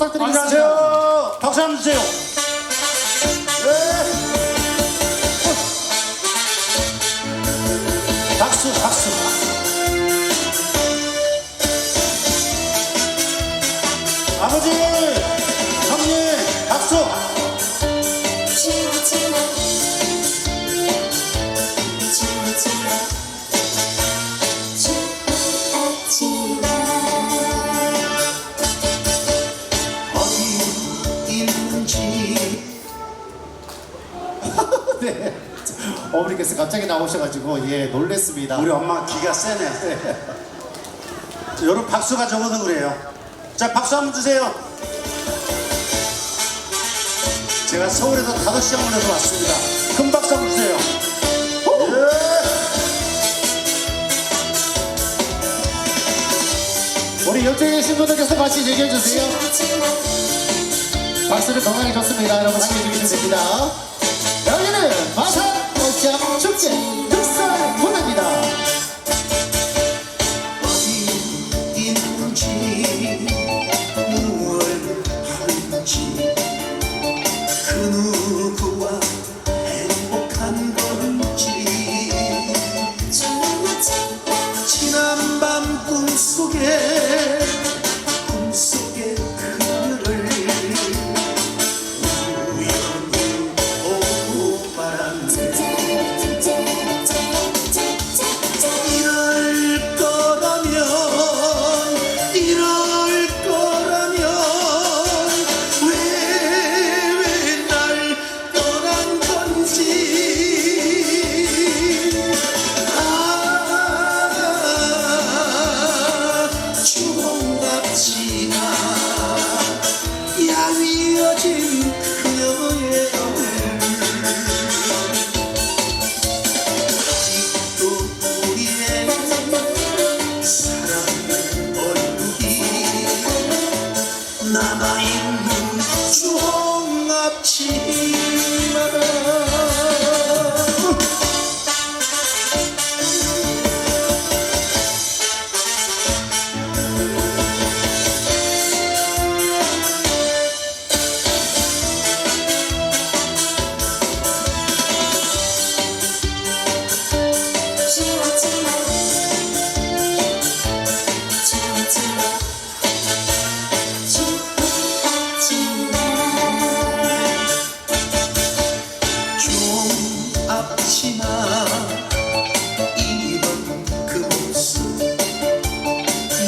부탁드리겠습니다. 안녕하세요. 박수 한번 주세요. 어머니께서 갑자기 나오셔가지고 예 놀랬습니다. 우리 엄마 기가 세네. 여러분 박수가 적어서 그래요. 자 박수 한번 주세요. 제가 서울에서 다섯 시간 만에서 왔습니다. 큰 박수 한번 주세요. 우리 옆에 계신 분들께서 같이 얘기해 주세요. 박수를 건강히 줬습니다. 여러분 함께 해주시면 됩니다. 여기는 마산 목장 축제 흑살 무대입니다. 어디 있는지 무얼 하는지 그누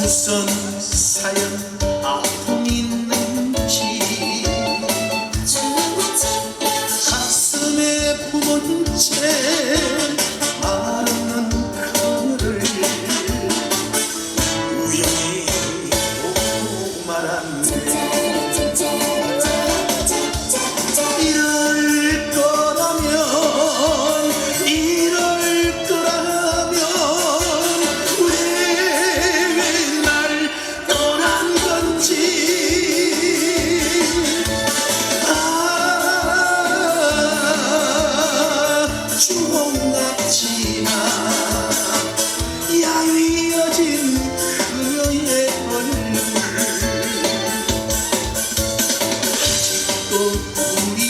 무슨 또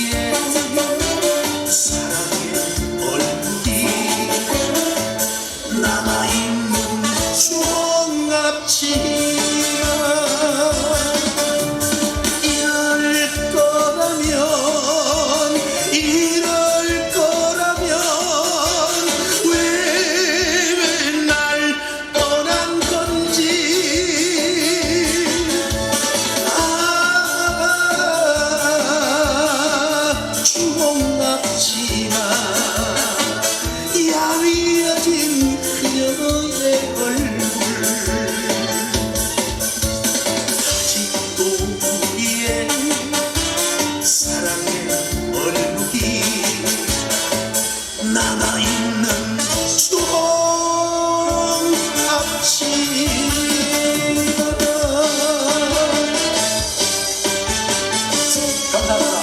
남아있는 수도원 앞치마 감사합니다.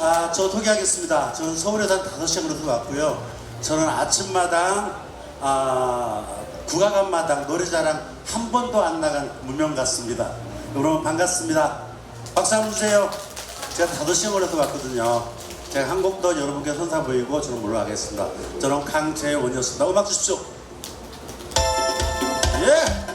아, 저 소개하겠습니다. 저는 서울에 산 5시에 그래서 왔고요. 저는 아침마당 아, 국악한마당 노래자랑 한 번도 안 나간 무명 같습니다. 여러분 반갑습니다. 박수 한번 주세요. 제가 5시에 걸려서 왔거든요. 네, 제가 한 곡 더 여러분께 선사 보이고 저는 물러가겠습니다. 저는 강재원이었습니다. 음악 주십시오. 예!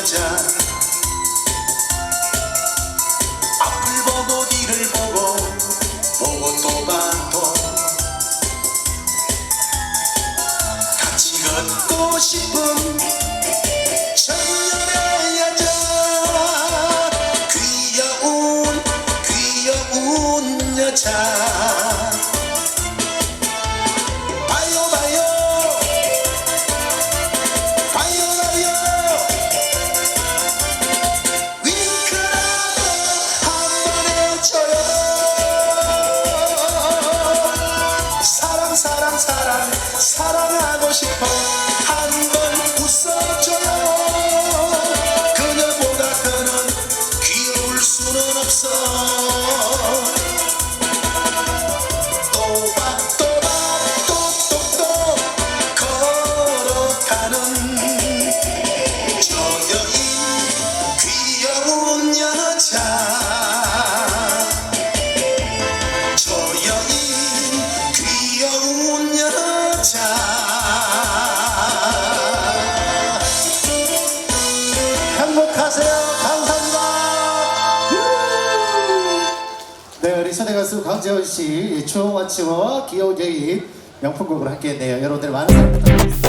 여자. 앞을 보고 뒤를 보고 보고 또 봐도 같이 걷고 싶은 예선의 가수 강재원 씨, 초원 씨와 귀여운 예인 명품곡으로 함께했네요. 여러분들 많은 사랑 부탁드립니다.